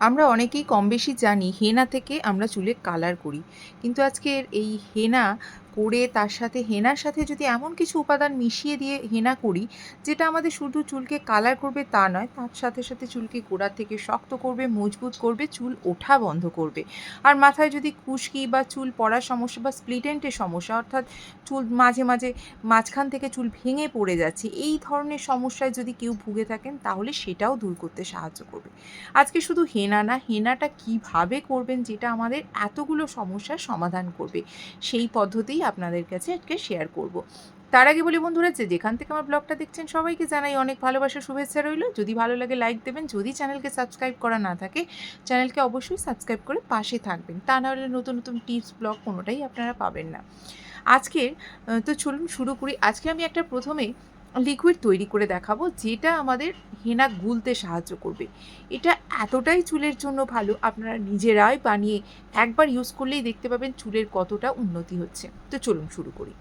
আমরা অনেকেই কম বেশি জানি হেনা থেকে আমরা চুলে কালার করি। কিন্তু আজকের এই হেনা করে তার সাথে হেনার সাথে যদি এমন কিছু উপাদান মিশিয়ে দিয়ে হেনা করি, যেটা আমাদের শুধু চুলকে কালার করবে তা নয়, তার সাথে সাথে চুলকে গোড়ার থেকে শক্ত করবে, মজবুত করবে, চুল ওঠা বন্ধ করবে। আর মাথায় যদি খুশকি বা চুল পড়ার সমস্যা বা স্প্লিটেন্টের সমস্যা, অর্থাৎ চুল মাঝে মাঝে মাঝখান থেকে চুল ভেঙে পড়ে যাচ্ছে, এই ধরনের সমস্যায় যদি কেউ ভুগে থাকেন, তাহলে সেটাও দূর করতে সাহায্য করবে। আজকে শুধু হেনা না, হেনাটা কীভাবে করবেন, যেটা আমাদের এতগুলো সমস্যার সমাধান করবে, সেই পদ্ধতিই আপনাদের কাছে আজকে শেয়ার করব। তার আগে বলি বন্ধুরা যে যেখান থেকে আমার ব্লগটা দেখছেন সবাইকে জানাই অনেক ভালোবাসা, শুভেচ্ছা রইল। যদি ভালো লাগে লাইক দেবেন, যদি চ্যানেলকে সাবস্ক্রাইব করা না থাকে, চ্যানেলকে অবশ্যই সাবস্ক্রাইব করে পাশে থাকবেন। তা নাহলে নতুন নতুন টিপস ব্লগ কোনোটাই আপনারা পাবেন না। আজকের তো চলুন শুরু করি। আজকে আমি একটা প্রথমে লিকুইড তৈরি করে দেখাবো, যেটা আমাদের হেনা গুলতে সাহায্য করবে। এটা এতটাই চুলের জন্য ভালো, আপনারা নিজেরাই বানিয়ে একবার ইউজ করলেই দেখতে পাবেন চুলের কতটা উন্নতি হচ্ছে। তো চলুন শুরু করি।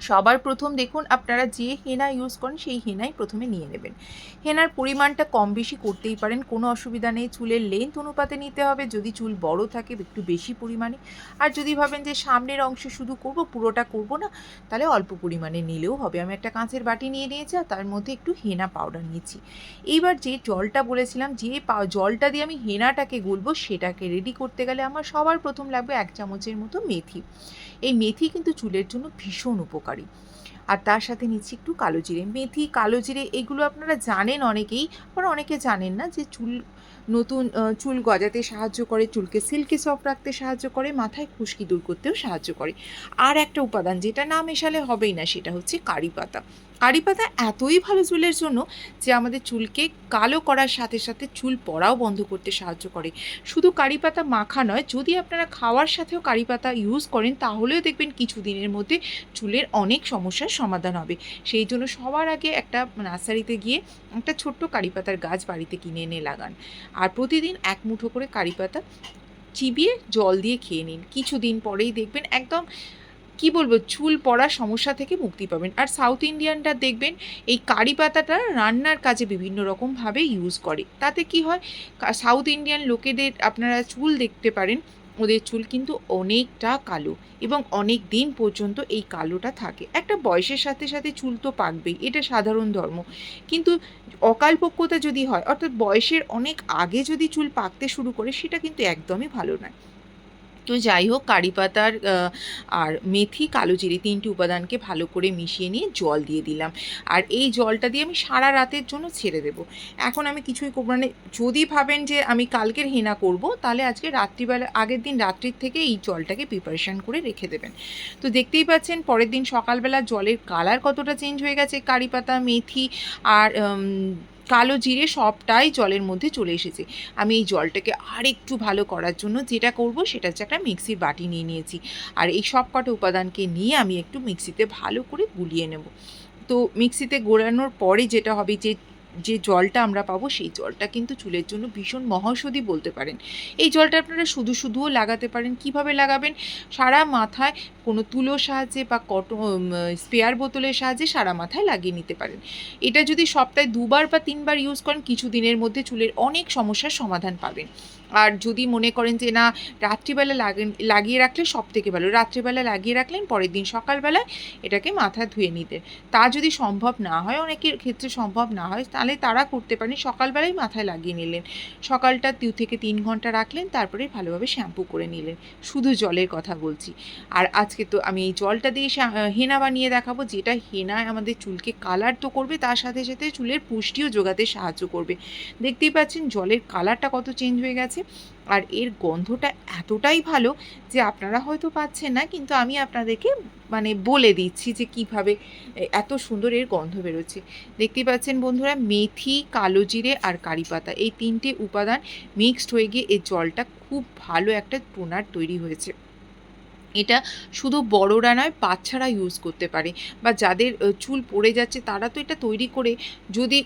সবার প্রথম দেখুন আপনারা যে হেনা ইউজ করেন, সেই হেনাই প্রথমে নিয়ে নেবেন। হেনার পরিমাণটা কম বেশি করতেই পারেন, কোনো অসুবিধা নেই। চুলের লেন্থ অনুপাতে নিতে হবে, যদি চুল বড় থাকে, একটু বেশি পরিমাণে। আর যদি ভাবেন যে সামনের অংশে শুধু করব, পুরোটা করব না, তাহলে অল্প পরিমাণে নিলেও হবে। আমি একটা কাঁচের বাটি নিয়ে নিয়েছি আর তার মধ্যে একটু হেনা পাউডার নিয়েছি। এইবার যে জলটা বলেছিলাম, যে জলটা দিয়ে আমি হেনাটাকে গুলবো, সেটাকে রেডি করতে গেলে আমার সবার প্রথম লাগবে এক চামচের মতো মেথি। এই মেথি কিন্তু চুলের জন্য ভীষণ উপকারী। আর তার সাথে নিচ্ছি একটু কালো জিরে। মেথি, কালো জিরে এগুলো আপনারা জানেন অনেকেই, আবার অনেকে জানেন না যে চুল, নতুন চুল গজাতে সাহায্য করে, চুলকে সিল্কি সফট রাখতে সাহায্য করে, মাথায় খুশকি দূর করতেও সাহায্য করে। আর একটা উপাদান যেটা না মেশালে হবেই না, সেটা হচ্ছে কারি পাতা। কারি পাতা এতই ভালো চুলের জন্য যে আমাদের চুলকে কালো করার সাথে সাথে চুল পড়াও বন্ধ করতে সাহায্য করে। শুধু কারি পাতা মাখা নয়, যদি আপনারা খাওয়ার সাথেও কারি পাতা ইউজ করেন, তাহলেও দেখবেন কিছু দিনের মধ্যে চুলের অনেক সমস্যার সমাধান হবে। সেই জন্য সবার আগে একটা নার্সারিতে গিয়ে একটা ছোট্ট কারি পাতার গাছ বাড়িতে কিনে এনে লাগান। আর প্রতিদিন এক মুঠো করে কারি পাতা চিবিয়ে জল দিয়ে খেয়ে নিন। কিছুদিন পরেই দেখবেন একদম কি বলব, চুল পড়ার সমস্যা থেকে মুক্তি পাবেন। আর সাউথ ইন্ডিয়ানটা দেখবেন, এই কারি পাতাটা রান্নার কাজে বিভিন্ন রকমভাবে ইউজ করে। তাতে কি হয় সাউথ ইন্ডিয়ান লোকেদের আপনারা চুল দেখতে পারেন, ওদের চুল কিন্তু অনেকটা কালো এবং অনেক দিন পর্যন্ত এই কালোটা থাকে। একটা বয়সের সাথে সাথে চুল তো পাকবেই, এটা সাধারণ ধর্ম। কিন্তু অকালপক্যতা যদি হয়, অর্থাৎ বয়সের অনেক আগে যদি চুল পাকতে শুরু করে, সেটা কিন্তু একদমই ভালো নয়। তো যাই হোক, কারি পাতার আর মেথি কালো জিরে তিনটি উপাদানকে ভালো করে মিশিয়ে নিয়ে জল দিয়ে দিলাম। আর এই জলটা দিয়ে আমি সারা রাতের জন্য ছেড়ে দেব। এখন আমি কিছুই করব মানে যদি ভাবেন যে আমি কালকের হেনা করব, তাহলে আজকে রাত্রিবেলা, আগের দিন রাত্রির থেকে এই জলটাকে প্রিপারেশন করে রেখে দেবেন। তো দেখতেই পাচ্ছেন, পরের দিন সকালবেলা জলের কালার কতটা চেঞ্জ হয়ে গেছে। কারি পাতা, মেথি, আর কালো জিরে সবটাই জলের মধ্যে চলে এসেছে। আমি এই জলটাকে আর একটু ভালো করার জন্য যেটা করব সেটা হচ্ছে একটা মিক্সির বাটি নিয়ে নিয়েছি। আর এই সব কটা উপাদানকে নিয়ে আমি একটু মিক্সিতে ভালো করে গুলিয়ে নেব। তো মিক্সিতে গোড়ানোর পরে যেটা হবে যে যে জলটা আমরা পাবো, সেই জলটা কিন্তু চুলের জন্য ভীষণ মহৌষধি বলতে পারেন। এই জলটা আপনারা শুধু শুধুও লাগাতে পারেন। কীভাবে লাগাবেন? সারা মাথায় কোনো তুলোর সাহায্যে বা কট স্পেয়ার বোতলের সাহায্যে সারা মাথায় লাগিয়ে নিতে পারেন। এটা যদি সপ্তাহে দুবার বা তিনবার ইউজ করেন কিছু দিনের মধ্যে চুলের অনেক সমস্যার সমাধান পাবেন। আর যদি মনে করেন যে না, রাত্রিবেলা লাগিয়ে রাখলে সব থেকে ভালো। রাত্রিবেলা লাগিয়ে রাখলেন, পরের দিন সকালবেলায় এটাকে মাথা ধুয়ে নিতেন তা যদি সম্ভব না হয়, অনেকের ক্ষেত্রে সম্ভব না হয়, তাহলে তারা করতে পারেন সকালবেলায় মাথায় লাগিয়ে নিলেন। সকালটা দু থেকে তিন ঘণ্টা রাখলেন, তারপরে ভালোভাবে শ্যাম্পু করে নিলেন। শুধু জলের কথা বলছি। আর আজকে তো আমি এই জলটা দিয়ে হেনা বানিয়ে দেখাবো, যেটা হেনায় আমাদের চুলকে কালার তো করবে, তার সাথে সাথে চুলের পুষ্টিও যোগাতে সাহায্য করবে। দেখতেই পাচ্ছেন, জলের কালারটা কত চেঞ্জ হয়ে গেছে। আর এর গন্ধটা এতটাই ভালো যে আপনারা হয়তো পাচ্ছেন না, কিন্তু আমি আপনাদেরকে মানে বলে দিচ্ছি যে কীভাবে এত সুন্দর এর গন্ধ বেরোচ্ছে। দেখতে পাচ্ছেন বন্ধুরা, মেথি, কালো জিরে আর কারি পাতা এই তিনটে উপাদান মিক্সড হয়ে গিয়ে এই জলটা খুব ভালো একটা টোনার তৈরি হয়েছে। এটা শুধু বড়রা নয়, বাচ্চারা ইউজ করতে পারে। বা যাদের চুল পড়ে যাচ্ছে, তারা তো এটা তৈরি করে যদি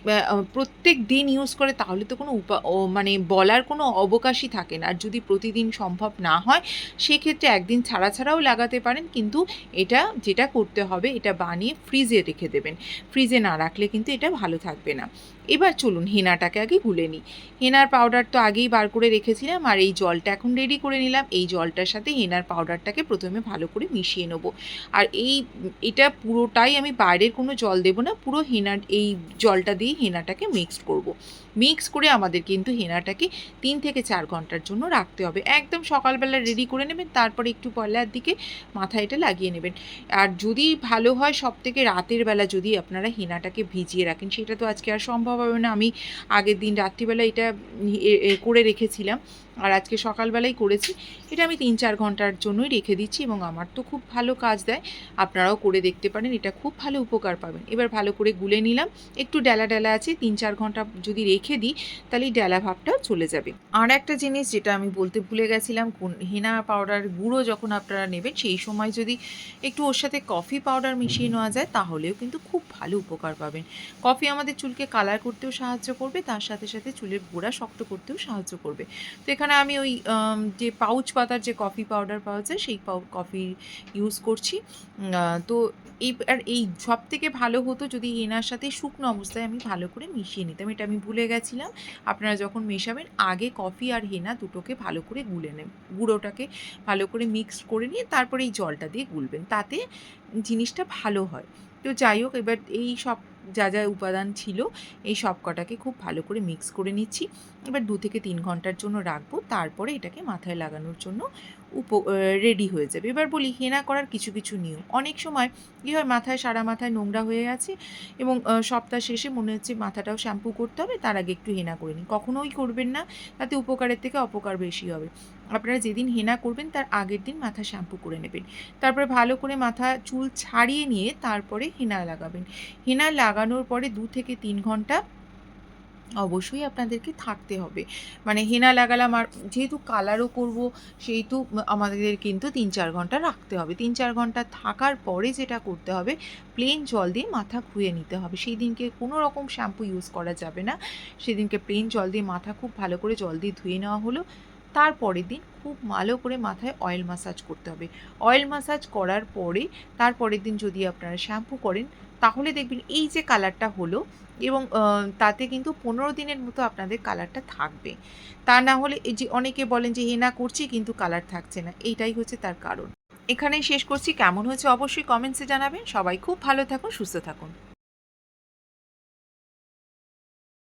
প্রত্যেক দিন ইউজ করে, তাহলে তো কোনো উপা মানে বলার কোনো অবকাশই থাকে না। আর যদি প্রতিদিন সম্ভব না হয়, সেক্ষেত্রে একদিন ছাড়া ছাড়াও লাগাতে পারেন। কিন্তু এটা যেটা করতে হবে, এটা বানিয়ে ফ্রিজে রেখে দেবেন। ফ্রিজে না রাখলে কিন্তু এটা ভালো থাকবে না। এবার চলুন হেনাটাকে আগে গুলে নিই। হেনার পাউডার তো আগেই বার করে রেখেছিলাম, আর এই জলটা এখন রেডি করে নিলাম। এই জলটার সাথে হেনার পাউডারটাকে প্রথমে ভালো করে মিশিয়ে নেব। আর এই, এটা পুরোটাই আমি বাইরের কোনো জল দেবো না, পুরো হেনা, এই জলটা দিয়ে হেনাটাকে মিক্সড করব। মিক্স করে আমাদের কিন্তু হেনাটাকে তিন থেকে চার ঘণ্টার জন্য রাখতে হবে। একদম সকালবেলা রেডি করে নেবেন, তারপরে একটু পয়লার দিকে মাথায় এটা লাগিয়ে নেবেন। আর যদি ভালো হয় সব থেকে রাতের বেলা যদি আপনারা হেনাটাকে ভিজিয়ে রাখেন, সেটা তো আজকে আর সম্ভব হবে না। আমি আগের দিন রাত্রিবেলা এটা করে রেখেছিলাম। আর আজকে সকালবেলাই করেছি। এটা আমি তিন চার ঘণ্টার জন্যই রেখে দিচ্ছি এবং আমার তো খুব ভালো কাজ দেয়। আপনারাও করে দেখতে পারেন, এটা খুব ভালো উপকার পাবেন। এবার ভালো করে গুলে নিলাম। একটু ডেলা ডেলা আছে, তিন চার ঘণ্টা যদি রেখে দিই, তাহলে ডেলা ভাবটা চলে যাবে। আর একটা জিনিস যেটা আমি বলতে ভুলে গেছিলাম কোন হেনা পাউডার গুঁড়ো যখন আপনারা নেবেন, সেই সময় যদি একটু ওর সাথে কফি পাউডার মিশিয়ে নেওয়া যায়, তাহলেও কিন্তু খুব ভালো উপকার পাবেন। কফি আমাদের চুলকে কালার করতেও সাহায্য করবে, তার সাথে সাথে চুলের গোড়া শক্ত করতেও সাহায্য করবে। তো এখানে আমি ওই যে পাউচ পাতার যে কফি পাউডার পাওয়া যায়, সেই কফি ইউজ করছি। তো এই, আর এই সব থেকে ভালো হতো যদি হেনার সাথে শুকনো অবস্থায় আমি ভালো করে মিশিয়ে নিতাম। এটা আমি ভুলে গেছিলাম। আপনারা যখন মেশাবেন, আগে কফি আর হেনা দুটোকে ভালো করে গুলে নেন। গুঁড়োটাকে ভালো করে মিক্স করে নিয়ে তারপরে এই জলটা দিয়ে গুলবেন। তাতে জিনিসটা ভালো হয়। তো যাই হোক, এবার এই সব যা যা উপাদান ছিল, এই সব কটাকে খুব ভালো করে মিক্স করে নিচ্ছি। এবার দু থেকে তিন ঘণ্টার জন্য রাখব। তারপরে এটাকে মাথায় লাগানোর জন্য উপ রেডি হয়ে যাবে। এবার বলি, হেনা করার কিছু কিছু নিয়ম। অনেক সময় কী হয়, মাথায়, সারা মাথায় নোংরা হয়ে আছে এবং সপ্তাহ শেষে মনে হচ্ছে মাথাটাও শ্যাম্পু করতে হবে, তার আগে একটু হেনা করে নিন। কখনোই করবেন না, তাতে উপকারের থেকে অপকার বেশি হবে। আপনারা যেদিন হেনা করবেন, তার আগের দিন মাথা শ্যাম্পু করে নেবেন। তারপরে ভালো করে মাথা, চুল ছাড়িয়ে নিয়ে তারপরে হেনা লাগাবেন। হেনা লাগানোর পরে দু থেকে তিন ঘণ্টা অবশ্যই আপনাদেরকে থাকতে হবে। মানে হেনা লাগালাম আর যেহেতু কালারও করব, সেহেতু আমাদের কিন্তু তিন চার ঘণ্টা রাখতে হবে। তিন চার ঘণ্টা থাকার পরে যেটা করতে হবে প্লেন জল দিয়ে মাথা ধুয়ে নিতে হবে। সেই দিনকে কোনো রকম শ্যাম্পু ইউজ করা যাবে না। সেদিনকে প্লেন জল দিয়ে মাথা খুব ভালো করে জল দিয়ে ধুয়ে নেওয়া হলো। তারপরের দিন খুব ভালো করে মাথায় অয়েল মাসাজ করতে হবে। অয়েল মাসাজ করার পরে, তারপরের দিন যদি আপনারা শ্যাম্পু করেন তাহলে দেখবেন এই যে কালারটা হলো এবং তাতে কিন্তু পনেরো দিনের মতো আপনাদের কালারটা থাকবে। তা না হলে যে অনেকে বলেন যে হেনা করছি কিন্তু কালার থাকছে না। এইটাই হচ্ছে তার কারণ। এখানেই শেষ করছি। কেমন হয়েছে অবশ্যই কমেন্টসে জানাবেন। সবাই খুব ভালো থাকুন, সুস্থ থাকুন।